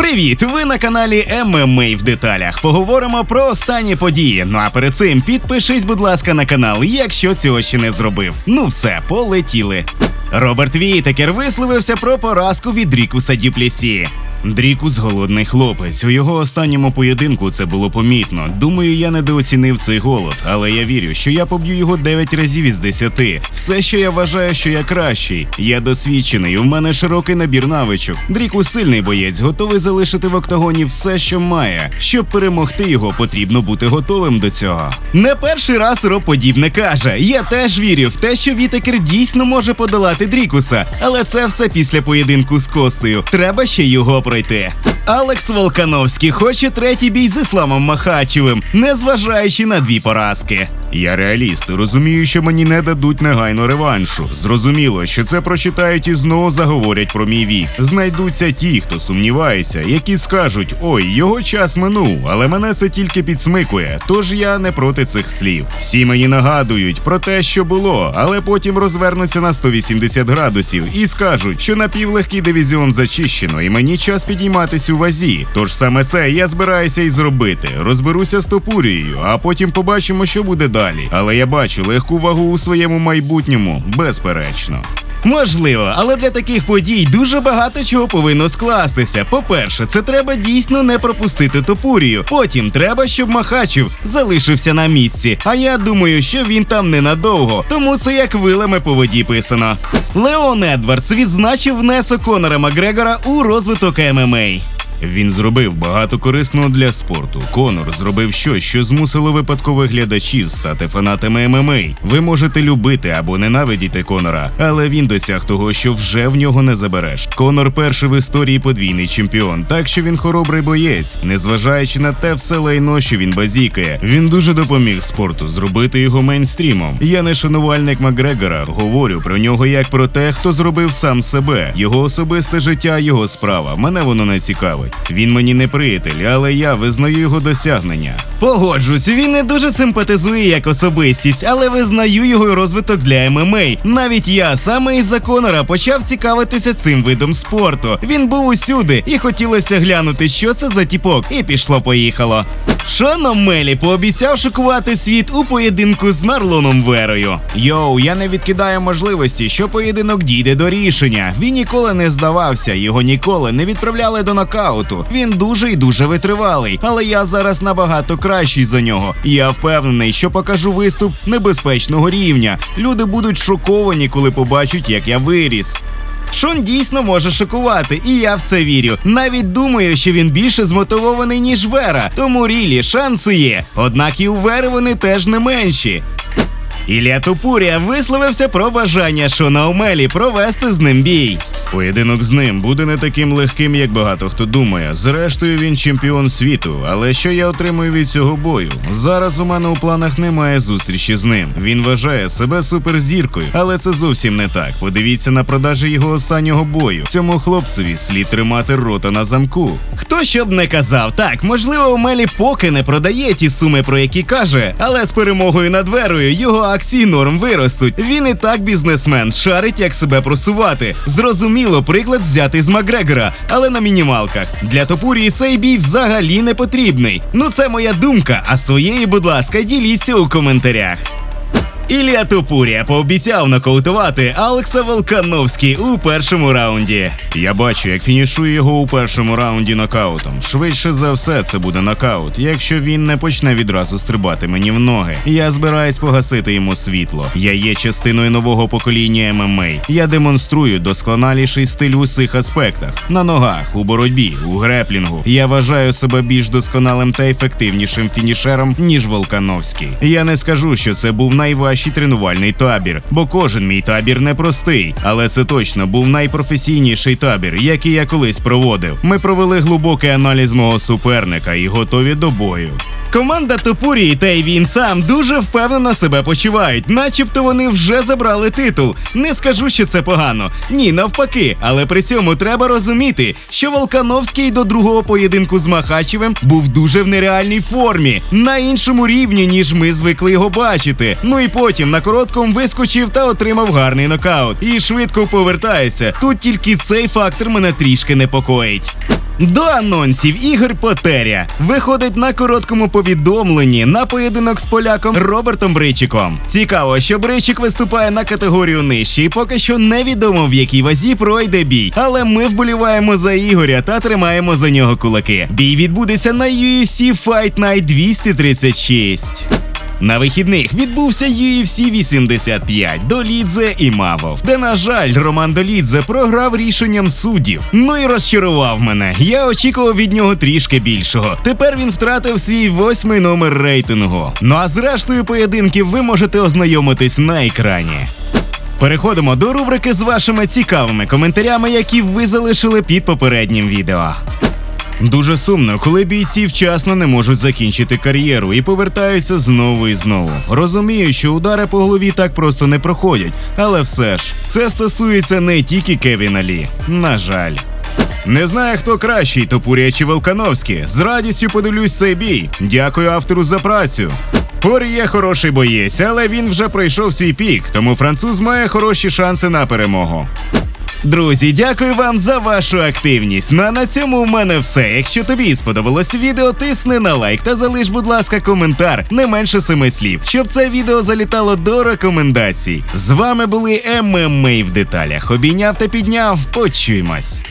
Привіт! Ви на каналі ММА в деталях. Поговоримо про останні події. Ну а перед цим підпишись, будь ласка, на канал, якщо цього ще не зробив. Ну все, полетіли. Роберт Війтекер висловився про поразку від Рікуса Дюплесі. Дрікус голодний хлопець. У його останньому поєдинку це було помітно. Думаю, я недооцінив цей голод, але я вірю, що я поб'ю його 9 разів із 10. Все, що я вважаю, що я кращий. Я досвідчений, у мене широкий набір навичок. Дрікус сильний боєць, готовий залишити в октагоні все, що має. Щоб перемогти його, потрібно бути готовим до цього. Не перший раз Роб подібне каже. Я теж вірю в те, що Вітекер дійсно може подолати Дрікуса, але це все після поєдинку з Костею. Треба ще його пройти. Алекс Волкановський хоче третій бій з Ісламом Махачевим, незважаючи на дві поразки. Я реаліст, розумію, що мені не дадуть негайно реваншу. Зрозуміло, що це прочитають і знову заговорять про мій вік. Знайдуться ті, хто сумнівається, які скажуть: ой, його час минув, але мене це тільки підсмикує. Тож я не проти цих слів. Всі мені нагадують про те, що було, але потім розвернуться на 180 градусів і скажуть, що напівлегкий дивізіон зачищено, і мені час підійматись у вазі. Тож саме це я збираюся і зробити. Розберуся з Топурією, а потім побачимо, що буде далі. Але я бачу легку вагу у своєму майбутньому, безперечно. Можливо, але для таких подій дуже багато чого повинно скластися. По-перше, це треба дійсно не пропустити Топурію. Потім треба, щоб Махачев залишився на місці. А я думаю, що він там ненадовго, тому це як вилами по воді писано. Леон Едвардс відзначив внесок Конора Макгрегора у розвиток ММА. Він зробив багато корисного для спорту. Конор зробив щось, що змусило випадкових глядачів стати фанатами ММА. Ви можете любити або ненавидіти Конора, але він досяг того, що вже в нього не забереш. Конор перший в історії подвійний чемпіон, так що він хоробрий боєць, незважаючи на те все лайно, що він базікає. Він дуже допоміг спорту зробити його мейнстрімом. Я не шанувальник Макгрегора, говорю про нього як про те, хто зробив сам себе. Його особисте життя, його справа. Мене воно не цікавить. Він мені не приятель, але я визнаю його досягнення. Погоджусь, він не дуже симпатизує як особистість, але визнаю його розвиток для ММА. Навіть я саме із-за Конора почав цікавитися цим видом спорту. Він був усюди, і хотілося глянути, що це за тіпок, і пішло-поїхало. Шон Мелі пообіцяв шокувати світ у поєдинку з Марлоном Верою. Йоу, я не відкидаю можливості, що поєдинок дійде до рішення. Він ніколи не здавався, його ніколи не відправляли до нокауту. Він дуже і дуже витривалий, але я зараз набагато кращий за нього. Я впевнений, що покажу виступ небезпечного рівня. Люди будуть шоковані, коли побачать, як я виріс. Шон дійсно може шокувати, і я в це вірю. Навіть думаю, що він більше змотивований, ніж Вера, тому рілі шанси є. Однак і у Вери вони теж не менші. Ілля Тупурія висловився про бажання Шона Омелі провести з ним бій. Поєдинок з ним буде не таким легким, як багато хто думає. Зрештою, він чемпіон світу. Але що я отримую від цього бою? Зараз у мене у планах немає зустрічі з ним. Він вважає себе суперзіркою, але це зовсім не так. Подивіться на продажі його останнього бою. Цьому хлопцеві слід тримати рота на замку. Хто щоб не казав, так можливо, Омелі поки не продає ті суми, про які каже, але з перемогою над Верою його акції норм виростуть. Він і так бізнесмен, шарить, як себе просувати. Зрозуміло, приклад взятий з Макгрегора, але на мінімалках. Для Топурії цей бій взагалі не потрібний. Ну це моя думка, а своєї, будь ласка, діліться у коментарях. Ілля Топурія пообіцяв нокаутувати Алекса Волкановський у першому раунді. Я бачу, як фінішує його у першому раунді нокаутом. Швидше за все, це буде нокаут, якщо він не почне відразу стрибати мені в ноги. Я збираюсь погасити йому світло. Я є частиною нового покоління ММА. Я демонструю досконаліший стиль в усіх аспектах: на ногах, у боротьбі, у греплінгу. Я вважаю себе більш досконалим та ефективнішим фінішером, ніж Волкановський. Я не скажу, що це був найважчий тренувальний табір, бо кожен мій табір непростий, але це точно був найпрофесійніший табір, який я колись проводив. Ми провели глибокий аналіз мого суперника і готові до бою. Команда Топурії та й він сам дуже впевнено себе почувають, начебто вони вже забрали титул. Не скажу, що це погано. Ні, навпаки, але при цьому треба розуміти, що Волкановський до другого поєдинку з Махачевим був дуже в нереальній формі, на іншому рівні, ніж ми звикли його бачити. Ну і потім на короткому вискочив та отримав гарний нокаут. І швидко повертається. Тут тільки цей фактор мене трішки непокоїть. До анонсів Ігор Потеря виходить на короткому повідомленні на поєдинок з поляком Робертом Бричиком. Цікаво, що Бричик виступає на категорію нижче, і поки що невідомо в якій вазі пройде бій. Але ми вболіваємо за Ігоря та тримаємо за нього кулаки. Бій відбудеться на UFC Fight Night 236. На вихідних відбувся UFC 85 до Лідзе і Мавов, де, на жаль, Роман Долідзе програв рішенням суддів. Ну і розчарував мене. Я очікував від нього трішки більшого. Тепер він втратив свій восьмий номер рейтингу. Ну а з рештою поєдинків ви можете ознайомитись на екрані. Переходимо до рубрики з вашими цікавими коментарями, які ви залишили під попереднім відео. Дуже сумно, коли бійці вчасно не можуть закінчити кар'єру і повертаються знову і знову. Розумію, що удари по голові так просто не проходять, але все ж це стосується не тільки Кевіна Лі. На жаль. Не знаю, хто кращий, Топурія чи Волкановський. З радістю подивлюсь цей бій. Дякую автору за працю. Пор'є хороший боєць, але він вже пройшов свій пік, тому француз має хороші шанси на перемогу. Друзі, дякую вам за вашу активність. Ну а на цьому у мене все. Якщо тобі сподобалось відео, тисни на лайк та залиш, будь ласка, коментар не менше семи слів, щоб це відео залітало до рекомендацій. З вами були ММА в деталях. Обійняв та підняв. Почуємось.